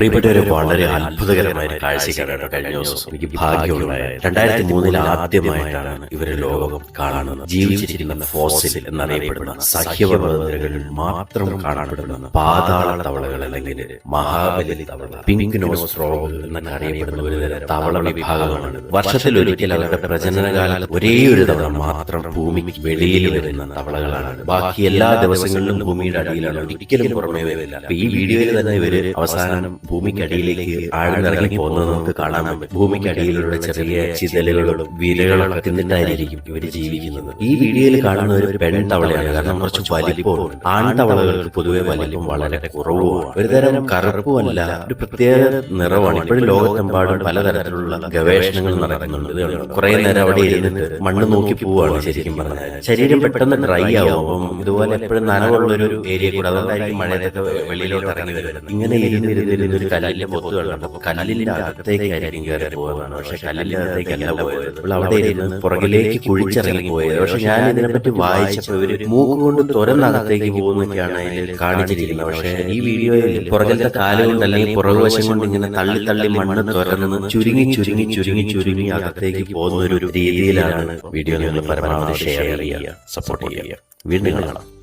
പ്രിയപ്പെട്ടവരെ വളരെ അത്ഭുതകരമായ കേട്ടോ കഴിഞ്ഞ ദിവസം. എനിക്ക് ഭാഗ്യമുണ്ടായ രണ്ടായിരത്തി മൂന്നിൽ ആദ്യമായിട്ടാണ് ഇവരെ ലോകം കാണുന്നത്. ജീവിച്ചിരിക്കുന്ന ഫോസിൽ എന്നറിയപ്പെടുന്ന സഹ്യപർവതങ്ങളിൽ മാത്രം കാണപ്പെടുന്ന പാതാള തവളകൾ അല്ലെങ്കിൽ മഹാബലി തവള പിങ്ക് നോസ് റോഗ് എന്നൊക്കെ അറിയപ്പെടുന്ന ഒരു തരം തവള വിഭാഗമാണ്. വർഷത്തിൽ ഒരിക്കൽ അവരുടെ പ്രജനനകാലത്ത് ഒരേ ഒരു തവണ മാത്രം ഭൂമിക്ക് വെളിയിൽ വരുന്ന തവളകളാണ്. ബാക്കി എല്ലാ ദിവസങ്ങളിലും ഭൂമിയുടെ അടിയിലാണ്. ഒരിക്കലും പുറമേ വരില്ല. ഈ വീഡിയോയിൽ തന്നെ ഇവർ അവസാനം ഭൂമിക്കടിയിലേക്ക് ആഴ്ന്നിറങ്ങി പോകുന്നത് നമുക്ക് കാണാൻ പറ്റും. ഭൂമിക്കടിയിലുള്ള ചെറിയ ചിതലുകളും വിരകളും തിന്നിട്ടായിരിക്കും ഇവർ ജീവിക്കുന്നത്. ഈ വീഡിയോയിൽ കാണുന്ന ഒരു പെൺ തവളയാണ്. കാരണം കുറച്ച് വലിപ്പമുണ്ട് ആൺതവളകൾക്ക് പൊതുവെ വലിപ്പം വളരെ കുറവുമാണ്. ഒരുതരം കറുപ്പുമല്ല ഒരു പ്രത്യേക നിറമാണ്. ഇപ്പോഴും ലോകത്തെമ്പാടും പലതരത്തിലുള്ള ഗവേഷണങ്ങൾ നടക്കുന്നുണ്ട്. ഇത്? കുറെ നേരം അവിടെ ഇരുന്നിട്ട് മണ്ണ് നോക്കി പോവാണ് ശരിക്കും പറഞ്ഞാൽ. ശരീരം പെട്ടെന്ന് ഡ്രൈ ആവും. ഇതുപോലെ എപ്പോഴും നനവുള്ള ഒരു ഏരിയ കൂടെ. അതുകൊണ്ടായിരിക്കും മഴയൊക്കെ വെളിയിലോട്ട് ഇറങ്ങി വരുന്നത്. ഇങ്ങനെ ഇരുന്ന് ഇരുന്ന് ഇരുന്ന് ഒരു കല്ലിന്റെ പൊത്ത് കണ്ടപ്പോൾ കല്ലിന്റെ അകത്തേക്കായിരിക്കും കയറി പോകുന്നതാണ് പക്ഷെ കല്ലിന്റെ അകത്തേക്കല്ല പോയത്. അപ്പോൾ അവിടെ ഇരുന്ന് പുറകിലേക്ക് കുഴിച്ചിറങ്ങി പോയത്. പക്ഷെ ഞാൻ ഇതിനെപ്പറ്റി വായിച്ചപ്പോൾ ഇവർ മൂക്ക് കൊണ്ട് തുറന്നകത്തേക്ക് പോകുന്നൊക്കെയാണ് അതിൽ കാണിച്ചിരിക്കുന്നത്. പക്ഷെ ഈ വീഡിയോയിൽ പുറകിലത്തെ കാലുകൊണ്ട് അല്ലെങ്കിൽ പുറകുവശം കൊണ്ട് ഇങ്ങനെ തള്ളി തള്ളി മണ്ണ് തുറന്ന് ചുരുങ്ങി ചുരുങ്ങി ചുരുങ്ങി ചുരുങ്ങി അകത്തേക്ക് പോകുന്ന ഒരു രീതിയിലാണ് വീഡിയോ നിങ്ങൾ പരമാവധി ഷെയർ ചെയ്യുക സപ്പോർട്ട് ചെയ്യുക. വീണ്ടും കാണാം.